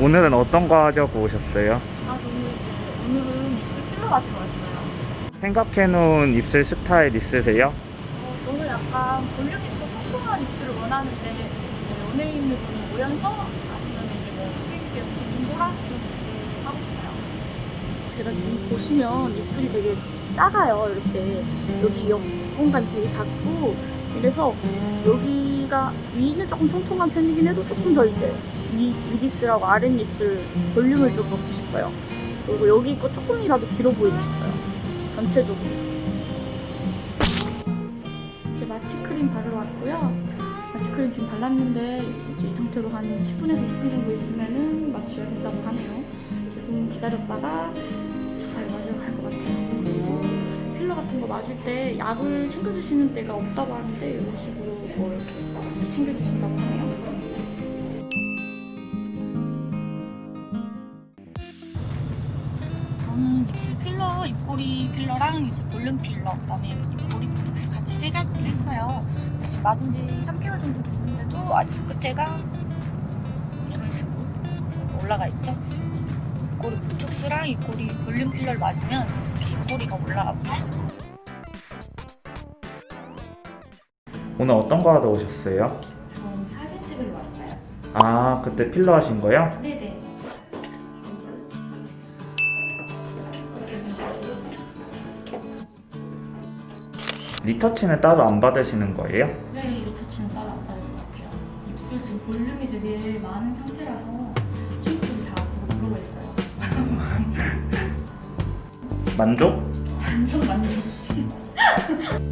오늘은 어떤 거 하려고 오셨어요? 아, 저는 이제 오늘은 입술 필러 맞으러 왔어요. 생각해놓은 입술 스타일 있으세요? 어, 저는 약간 볼륨 있고 통통한 입술을 원하는데 네, 연예인으로 오연서 아니면 이제 뭐 스위스 여친 인보라 이런 입술 하고 싶어요. 제가 지금 보시면 입술이 되게 작아요. 이렇게 여기 옆 공간이 되게 작고 그래서 여기가 위는 조금 통통한 편이긴 해도 조금 더 이제 위, 윗입술하고 아랫입술 볼륨을 좀 넣고 싶어요. 그리고 여기 거 조금이라도 길어 보이고 싶어요. 전체적으로. 이제 마취크림 바르러 왔고요. 마취크림 지금 발랐는데 이제 이 상태로 한 10분에서 20분 정도 있으면은 마취가 된다고 하네요. 조금 기다렸다가 주사를 맞으러 갈 것 같아요. 그리고 필러 같은 거 맞을 때 약을 챙겨주시는 데가 없다고 하는데 이런 식으로 뭐 이렇게 챙겨주신다고 하네요. 저는 입술 필러, 입꼬리 필러랑 입술 볼륨 필러, 그 다음에 입꼬리 보톡스 같이 세 가지를 했어요. 지금 맞은 지 3개월 정도 됐는데도 아직 끝에가 이런 식으로 지금 올라가 있죠. 입꼬리 보톡스랑 입꼬리 볼륨 필러를 맞으면 이렇게 입꼬리가 올라가고요. 오늘 어떤 거 하러 오셨어요? 전 사진 찍으러 왔어요. 아, 그때 필러 하신 거요? 네네. 리터치는 따로 안 받으시는 거예요? 네, 리터치는 따로 안 받을 것 같아요. 입술 지금 볼륨이 되게 많은 상태라서 친구들이 다 보고 부러워했어요. 만족? 완전 만족.